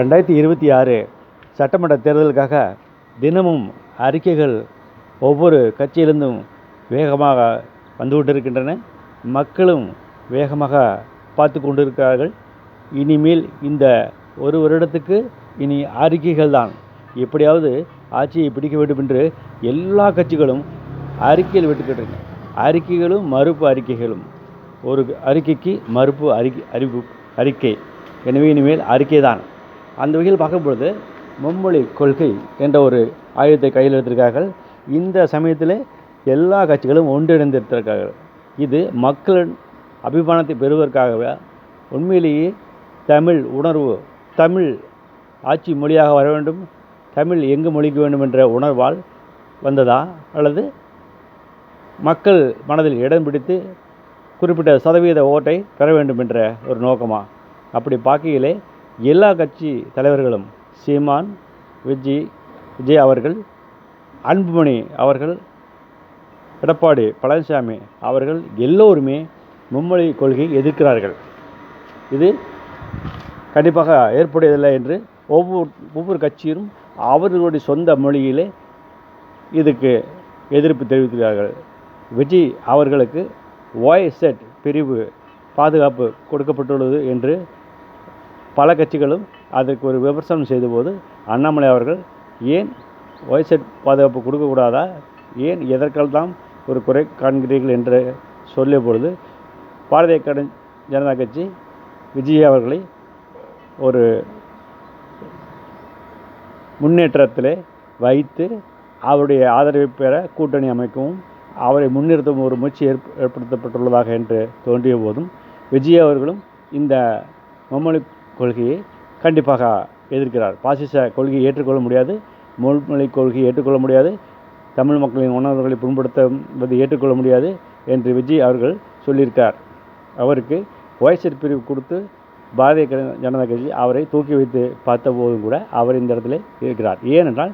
ரெண்டாயிரத்தி இருபத்தி ஆறு சட்டமன்ற தேர்தலுக்காக தினமும் அறிக்கைகள் ஒவ்வொரு கட்சியிலிருந்தும் வேகமாக வந்து கொண்டிருக்கின்றன மக்களும் வேகமாக பார்த்து கொண்டிருக்கிறார்கள். இனிமேல் இந்த ஒரு வருடத்துக்கு இனி அறிக்கைகள் தான். எப்படியாவது ஆட்சியை பிடிக்க வேண்டும் என்று எல்லா கட்சிகளும் அறிக்கையில் விட்டுக்கிட்டு அறிக்கைகளும் மறுப்பு அறிக்கைகளும். ஒரு அறிக்கைக்கு மறுப்பு அறிக்கை அறிவு அறிக்கை. எனவே இனிமேல் அறிக்கை தான் அந்த வகையில் பார்க்கும்பொழுது மும்மொழி கொள்கை என்ற ஒரு ஆயுதத்தை கையில் எடுத்திருக்கார்கள் இந்த சமயத்தில் எல்லா கட்சிகளும் ஒன்றிணைந்திருக்கிறார்கள். இது மக்களின் அபிமானத்தை பெறுவதற்காகவே உண்மையிலேயே தமிழ் உணர்வு தமிழ் ஆட்சி மொழியாக வர வேண்டும் தமிழ் எங்கு மொழிக்க வேண்டும் என்ற உணர்வால் வந்ததா? அல்லது மக்கள் மனதில் இடம் பிடித்து குறிப்பிட்ட சதவீத ஓட்டை பெற வேண்டும் என்ற ஒரு நோக்கமாக அப்படி பார்க்கையிலே எல்லா கட்சி தலைவர்களும் சீமான் விஜய் விஜய் அவர்கள் அன்புமணி அவர்கள் எடப்பாடி பழனிசாமி அவர்கள் எல்லோருமே மும்மொழி கொள்கையை எதிர்க்கிறார்கள். இது கண்டிப்பாக ஏற்புடையதில்லை என்று ஒவ்வொரு ஒவ்வொரு கட்சியும் அவர்களுடைய சொந்த மொழியிலே இதுக்கு எதிர்ப்பு தெரிவிக்கிறார்கள். விஜய் அவர்களுக்கு செட் பிரிவு பாதுகாப்பு கொடுக்கப்பட்டுள்ளது என்று பல கட்சிகளும் அதற்கு ஒரு விமர்சனம் செய்தபோது அண்ணாமலை அவர்கள் ஏன் செட் பாதுகாப்பு கொடுக்கக்கூடாதா? ஏன் எதற்கெல்லாம் ஒரு குறை காண்கிறீர்கள்? என்று சொல்லிய பொழுது பாரதிய கடன் ஜனதா கட்சி விஜய் அவர்களை ஒரு முன்னேற்றத்தில் வைத்து அவருடைய ஆதரவை பெற கூட்டணி அமைக்கவும் அவரை முன்னிறுத்தும் ஒரு முயற்சி ஏற்ப ஏற்படுத்தப்பட்டுள்ளதாக என்று தோன்றிய போதும் விஜய் அவர்களும் இந்த மும்மொழி கொள்கையை கண்டிப்பாக எதிர்க்கிறார். பாசிச கொள்கையை ஏற்றுக்கொள்ள முடியாது. மும்மொழி கொள்கையை ஏற்றுக்கொள்ள முடியாது. தமிழ் மக்களின் உணர்வுகளை புண்படுத்துவதை ஏற்றுக்கொள்ள முடியாது என்று விஜய் அவர்கள் சொல்லியிருக்கார். அவருக்கு வயசர் பிரிவு கொடுத்து பாரதிய ஜனதா கட்சி அவரை தூக்கி வைத்து பார்த்த போதும் கூட அவர் இந்த இடத்துல இருக்கிறார். ஏனென்றால்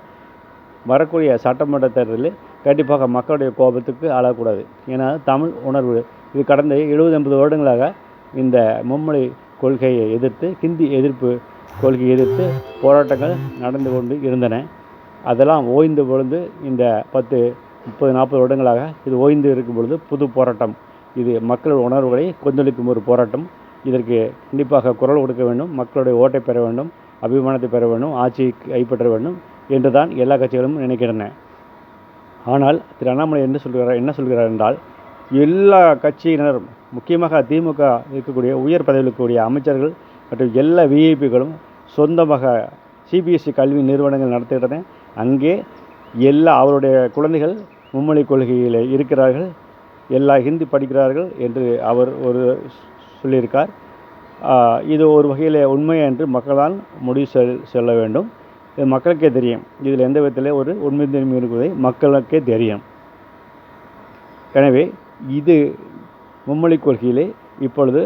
வரக்கூடிய சட்டமன்ற தேர்தலில் கண்டிப்பாக மக்களுடைய கோபத்துக்கு ஆளக்கூடாது ஏன்னா தமிழ் உணர்வு இது கடந்த எழுபது எண்பது வருடங்களாக இந்த மும்மொழி கொள்கையை எதிர்த்து ஹிந்தி எதிர்ப்பு கொள்கையை எதிர்த்து போராட்டங்கள் நடந்து கொண்டு இருந்தன. அதெல்லாம் ஓய்ந்து பொழுது இந்த பத்து முப்பது நாற்பது வருடங்களாக இது ஓய்ந்து இருக்கும் பொழுது புது போராட்டம். இது மக்கள் உணர்வுகளை கொந்தளிக்கும் ஒரு போராட்டம். இதற்கு கண்டிப்பாக குரல் கொடுக்க வேண்டும் மக்களுடைய ஓட்டை பெற வேண்டும் அபிமானத்தை பெற வேண்டும் ஆட்சியை கைப்பற்ற வேண்டும் என்று தான் எல்லா கட்சிகளும் நினைக்கின்றன. ஆனால் திரு அண்ணாமலை என்ன சொல்கிறார் என்ன சொல்கிறார் என்றால் எல்லா கட்சியினரும் முக்கியமாக திமுக இருக்கக்கூடிய உயர் பதவியில் இருக்கக்கூடிய அமைச்சர்கள் மற்றும் எல்லா விஐபிகளும் சொந்தமாக சிபிஎஸ்சி கல்வி நிறுவனங்கள் நடத்துகின்றன. அங்கே எல்லா அவருடைய குழந்தைகள் மும்மொழி கொள்கையில் இருக்கிறார்கள். எல்லா ஹிந்தி படிக்கிறார்கள் என்று அவர் ஒரு சொல்லியிருக்கார். இது ஒரு வகையில் உண்மை என்று மக்களால் முடிவு செல் செல்ல வேண்டும். இது மக்களுக்கே தெரியும். இதில் எந்த விதத்தில் ஒரு உண்மை தன்மை இருப்பதை மக்களுக்கே தெரியும். எனவே இது மும்மொழி கொள்கையிலே இப்பொழுது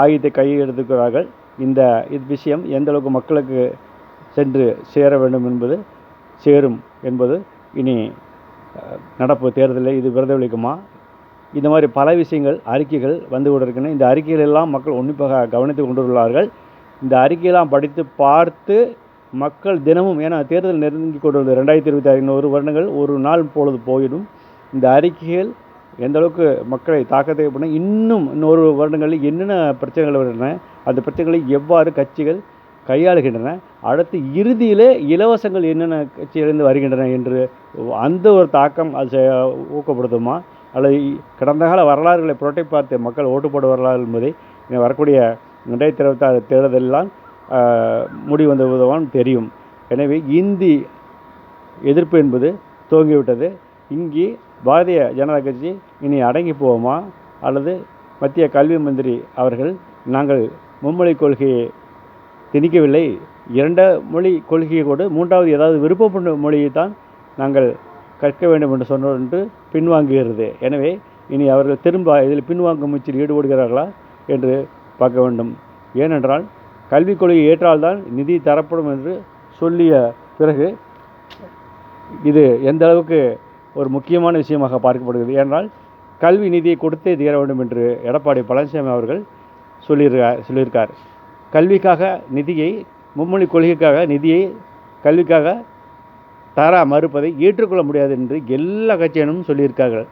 ஆயுதத்தை கையில் எடுத்துக்கிறார்கள் இந்த இது விஷயம் எந்த அளவுக்கு மக்களுக்கு சென்று சேர வேண்டும் என்பது சேரும் என்பது இனி நடப்பு தேர்தலில் இது பிரதிபலிக்குமா இந்த மாதிரி பல விஷயங்கள் அறிக்கைகள் வந்து கொண்டிருக்கின்றன. இந்த அறிக்கைகள் எல்லாம் மக்கள் உன்னிப்பாக கவனித்து கொண்டுள்ளார்கள். இந்த அறிக்கையெல்லாம் படித்து பார்த்து மக்கள் தினமும் ஏன்னா தேர்தல் நெருங்கி கொண்டு ரெண்டாயிரத்தி இருபத்தி ஐநூறு வருடங்கள் ஒரு நாள் பொழுது போயிடும். இந்த அறிக்கைகள் எந்த அளவுக்கு மக்களை தாக்கத்தை பண்ண இன்னும் இன்னொரு வருடங்களில் என்னென்ன பிரச்சனைகள் வருகின்றன அந்த பிரச்சனைகளை எவ்வாறு கட்சிகள் கையாளுகின்றன அடுத்து இறுதியிலே இலவசங்கள் என்னென்ன கட்சியிலிருந்து வருகின்றன என்று அந்த ஒரு தாக்கம் அது ஊக்கப்படுத்துமா? அல்லது கடந்த கால வரலாறுகளை புரட்டை பார்த்து மக்கள் ஓட்டு வரலாறு என்பதை இனி வரக்கூடிய ரெண்டாயிரத்தி இருபத்தாறு தேர்தலெல்லாம் முடிவு வந்த விதமான தெரியும். எனவே இந்தி எதிர்ப்பு என்பது துவங்கிவிட்டது இங்கே பாரதிய ஜனதா கட்சி இனி அடங்கி போவோமா? அல்லது மத்திய கல்வி மந்திரி அவர்கள் நாங்கள் மும்மொழி கொள்கையை திணிக்கவில்லை? இரண்ட மொழி கொள்கையை கூட மூன்றாவது ஏதாவது விருப்பப்படும் மொழியை தான் நாங்கள் கற்க வேண்டும் என்று சொன்னோம் என்று பின்வாங்குகிறது. எனவே இனி அவர்கள் திரும்ப இதில் பின்வாங்கும் முயற்சியில் ஈடுபடுகிறார்களா என்று பார்க்க வேண்டும். ஏனென்றால் கல்விக் கொள்கையை ஏற்றால்தான் நிதி தரப்படும் என்று சொல்லிய பிறகு இது எந்த அளவுக்கு ஒரு முக்கியமான விஷயமாக பார்க்கப்படுகிறது. ஏனால் கல்வி நிதியை கொடுத்தே தீர வேண்டும் என்று எடப்பாடி பழனிசாமி அவர்கள் சொல்லியிருக்கார் சொல்லியிருக்கார். கல்விக்காக நிதியை மும்மொழி கொள்கைக்காக நிதியை கல்விக்காக தர மறுப்பதை ஏற்றுக்கொள்ள முடியாது என்று எல்லா கட்சியினரும் சொல்லியிருக்கார்கள்.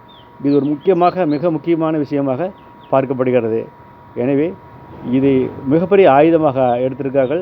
இது ஒரு முக்கியமாக மிக முக்கியமான விஷயமாக பார்க்கப்படுகிறது. எனவே இதை மிகப்பெரிய ஆயுதமாக எடுத்திருக்கார்கள்.